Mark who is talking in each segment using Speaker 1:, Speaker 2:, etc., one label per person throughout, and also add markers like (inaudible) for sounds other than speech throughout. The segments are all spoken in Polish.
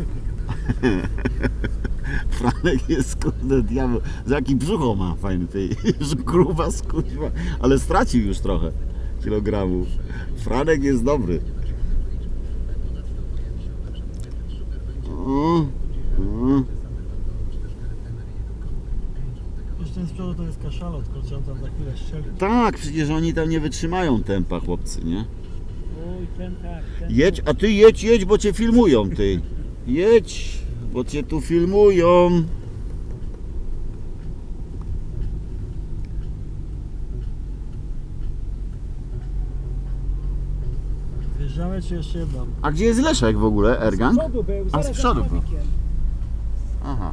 Speaker 1: (laughs) Franek jest kurde diabeł. Za jaki brzucho ma fajny tej. (laughs) Już gruba skuźwa, ale stracił już trochę kilogramów. Franek jest dobry. O, o.
Speaker 2: Jeszcze ten z przodu to jest kaszalot, kurczę, on tam za chwilę strzeli.
Speaker 1: Tak, przecież oni tam nie wytrzymają tempa, chłopcy, nie?
Speaker 3: Oj, ten tak, ten
Speaker 1: Jedź, a ty jedź, jedź, bo cię filmują, ty. Jedź, bo cię tu filmują.
Speaker 2: Wjeżdżamy czy jeszcze jedną?
Speaker 1: A gdzie jest Leszek w ogóle,
Speaker 3: Z
Speaker 1: Ergan?
Speaker 3: przodu był,
Speaker 1: A,
Speaker 3: zaraz
Speaker 1: z
Speaker 3: za
Speaker 1: przodu był. Aha.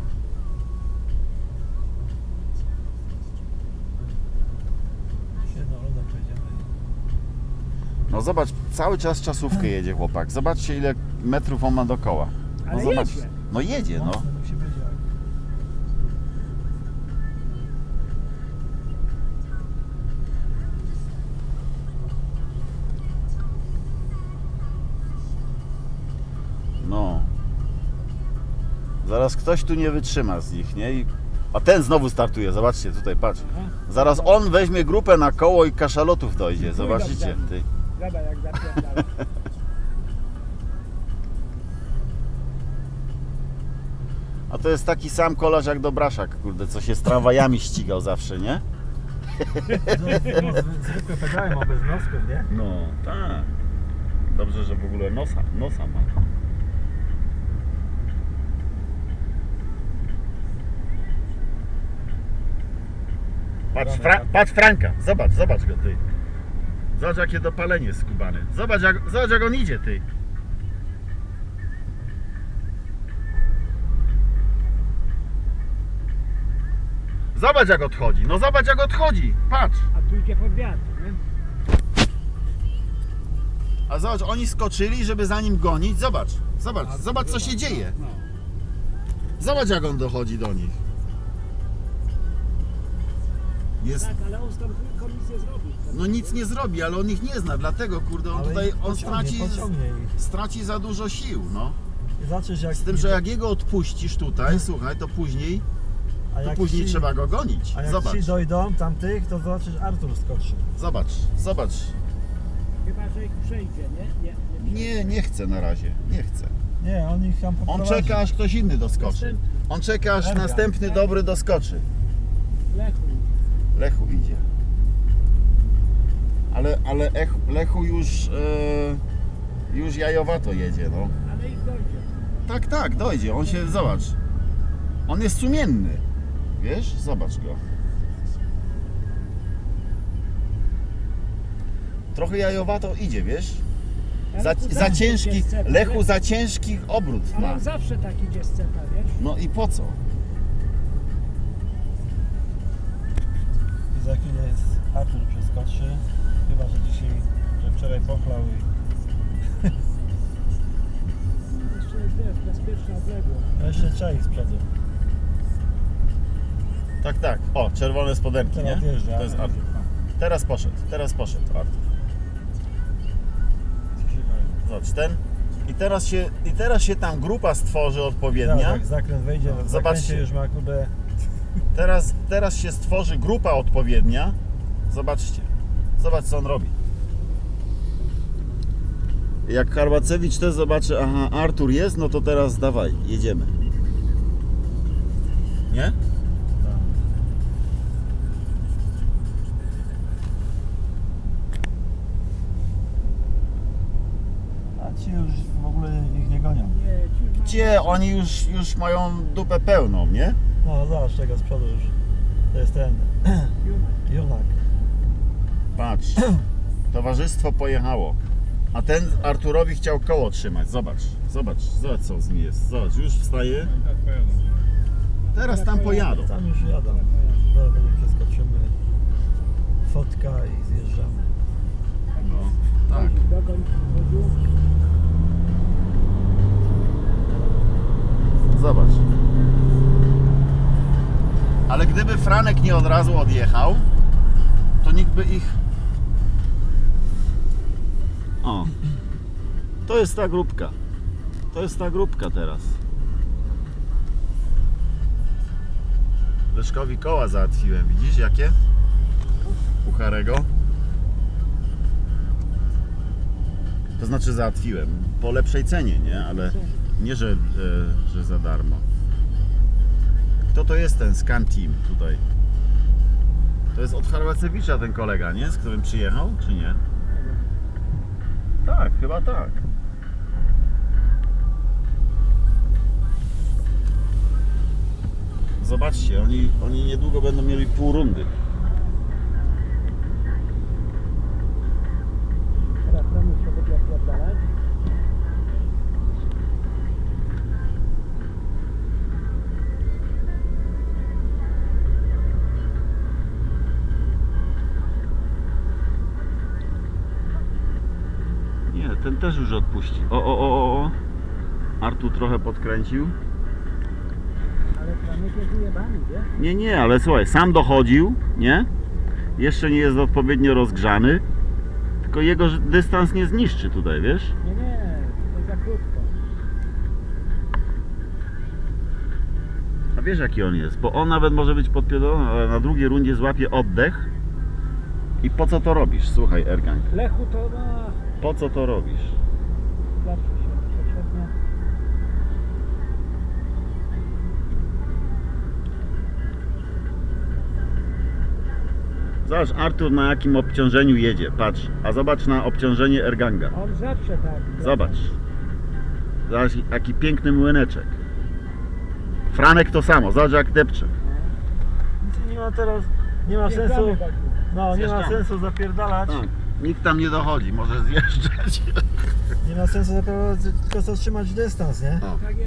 Speaker 2: Jeszcze jedną rundę przejdziemy.
Speaker 1: No zobacz, cały czas czasówkę jedzie chłopak. Zobaczcie ile metrów on ma dookoła. No
Speaker 3: Ale
Speaker 1: zobacz.
Speaker 3: jedzie.
Speaker 1: No jedzie, no.
Speaker 2: Mocno.
Speaker 1: No. Zaraz ktoś tu nie wytrzyma z nich, nie? I... A ten znowu startuje, zobaczcie tutaj, patrz.
Speaker 3: Aha.
Speaker 1: Zaraz on weźmie grupę na koło i kaszalotów dojdzie, zobaczycie. Ty.
Speaker 3: Jak zapierdala. (laughs)
Speaker 1: A to jest taki sam kolarz jak Dobraszak, kurde, co się z tramwajami ścigał zawsze, nie?
Speaker 2: No, z- zwykłe pedały ma bez nosków, nie?
Speaker 1: No, tak. Dobrze, że w ogóle nosa, nosa ma. Patrz, Fra- patrz Franka, zobacz, zobacz go ty. Zobacz jakie dopalenie skubany. Zobacz jak, zobacz jak on idzie ty. Zobacz jak odchodzi, no zobacz jak odchodzi, patrz.
Speaker 3: A tu idzie pod wiatr, nie?
Speaker 1: A zobacz, oni skoczyli, żeby za nim gonić. Zobacz, zobacz, zobacz co się dzieje.
Speaker 3: No.
Speaker 1: Zobacz jak on dochodzi do nich. Jest,
Speaker 3: Tak, ale on tam komisję zrobił.
Speaker 1: no nic nie zrobi, ale on ich nie zna, dlatego kurde, on
Speaker 2: Ale
Speaker 1: tutaj,
Speaker 2: ich
Speaker 1: on
Speaker 2: pociągnie,
Speaker 1: straci,
Speaker 2: pociągnie ich.
Speaker 1: straci za dużo sił, no.
Speaker 2: Zobaczysz jak...
Speaker 1: Z tym, że jak jego odpuścisz tutaj, słuchaj, to później,
Speaker 2: a jak
Speaker 1: później
Speaker 2: ci,
Speaker 1: trzeba go gonić.
Speaker 2: A jak
Speaker 1: Zobacz,
Speaker 2: ci dojdą tamtych, to zobaczysz Artur skoczy.
Speaker 1: zobacz, zobacz.
Speaker 3: Chyba, że ich przejdzie, nie? Nie, nie
Speaker 1: Nie, nie chcę na razie, nie chcę.
Speaker 2: Nie, on ich tam
Speaker 1: On
Speaker 2: poprowadzi.
Speaker 1: czeka, aż ktoś inny doskoczy. On czeka, aż
Speaker 2: Dobra.
Speaker 1: następny dobry doskoczy.
Speaker 3: Lechu.
Speaker 1: Lechu idzie. Ale, ale Ech, Lechu już, e, już jajowato jedzie, no.
Speaker 3: Ale ich dojdzie.
Speaker 1: Tak, tak, dojdzie. On się, zobacz. On jest sumienny. Wiesz? Zobacz go. Trochę jajowato idzie, wiesz? Za, za ciężki, Lechu za ciężki obrót
Speaker 3: Ale
Speaker 1: ma.
Speaker 3: on zawsze tak idzie z cepa, wiesz?
Speaker 1: No i po co?
Speaker 2: I za chwilę jest Artur przeskoczy. Chyba, że dzisiaj, że wczoraj pochlał i... (laughs)
Speaker 3: Jeszcze jest, wiesz, bezpieczna odległość.
Speaker 2: No jeszcze czai z przodu.
Speaker 1: Tak, tak. O, czerwone spodenki, nie?
Speaker 2: Teraz jeżdża.
Speaker 1: To jest Artur. Teraz poszedł, teraz poszedł Artur. Zobacz, ten. I teraz się, i teraz się tam grupa stworzy
Speaker 2: Tak,
Speaker 1: odpowiednia.
Speaker 2: jak zakręt wejdzie, w
Speaker 1: Zobaczcie.
Speaker 2: zakręcie już ma kurde...
Speaker 1: Teraz, teraz się stworzy grupa odpowiednia. Zobaczcie. Zobacz co on robi. Jak Harbacewicz też zobaczy, aha, Artur jest, no to teraz dawaj, jedziemy. Nie?
Speaker 2: Ci już w ogóle ich nie gonią.
Speaker 1: Gdzie oni już, już mają dupę pełną, nie?
Speaker 2: No zobacz tego z przodu już. To jest ten (clears throat)
Speaker 3: Junak.
Speaker 1: Patrz. (clears throat) Towarzystwo pojechało. A ten Arturowi chciał koło trzymać. Zobacz, zobacz, zobacz co z nim jest. Zobacz, już wstaje. Teraz tam pojadą.
Speaker 2: Tam już jadą. Zaraz przeskoczymy. Fotka i zjeżdżamy.
Speaker 1: No, tak.
Speaker 3: Dogoń chodził.
Speaker 1: Zobacz. Ale gdyby Franek nie od razu odjechał, to nikt by ich. O. To jest ta grupka. To jest ta grupka teraz. Leszkowi koła załatwiłem, widzisz jakie? U Harego. To znaczy załatwiłem. Po lepszej cenie, nie? Ale nie, że, że, że za darmo. Kto to jest ten Scan Team tutaj? To jest od Harwacewicza ten kolega, nie? Z którym przyjechał, czy nie? Tak, chyba tak. Zobaczcie, oni, oni niedługo będą mieli pół rundy. Ten też już odpuści. O, o, o, o, o. Artu trochę podkręcił.
Speaker 3: Ale Franek jest ujebany, wiesz?
Speaker 1: Nie, nie, ale słuchaj, sam dochodził, nie? Jeszcze nie jest odpowiednio rozgrzany. Tylko jego dystans nie zniszczy tutaj, wiesz?
Speaker 3: Nie, nie, to za krótko.
Speaker 1: A wiesz jaki on jest? Bo on nawet może być podpierdolony, ale na drugiej rundzie złapie oddech. I po co to robisz? Słuchaj, Ergang.
Speaker 3: Lechu to ma...
Speaker 1: Po co to robisz?
Speaker 3: Zawsze się potrzebnie.
Speaker 1: Zobacz Artur na jakim obciążeniu jedzie, patrz. A zobacz na obciążenie Erganga.
Speaker 3: On zawsze tak.
Speaker 1: Zobacz. Zobacz jaki piękny młyneczek. Franek to samo, zobacz jak depcze.
Speaker 2: Nic nie ma teraz, nie ma sensu,
Speaker 3: tak.
Speaker 2: no nie ma sensu zapierdalać.
Speaker 1: Tak. Nikt tam nie dochodzi, może zjeżdżać.
Speaker 2: Nie ma sensu tylko zatrzymać dystans, nie?
Speaker 1: O.
Speaker 3: Tak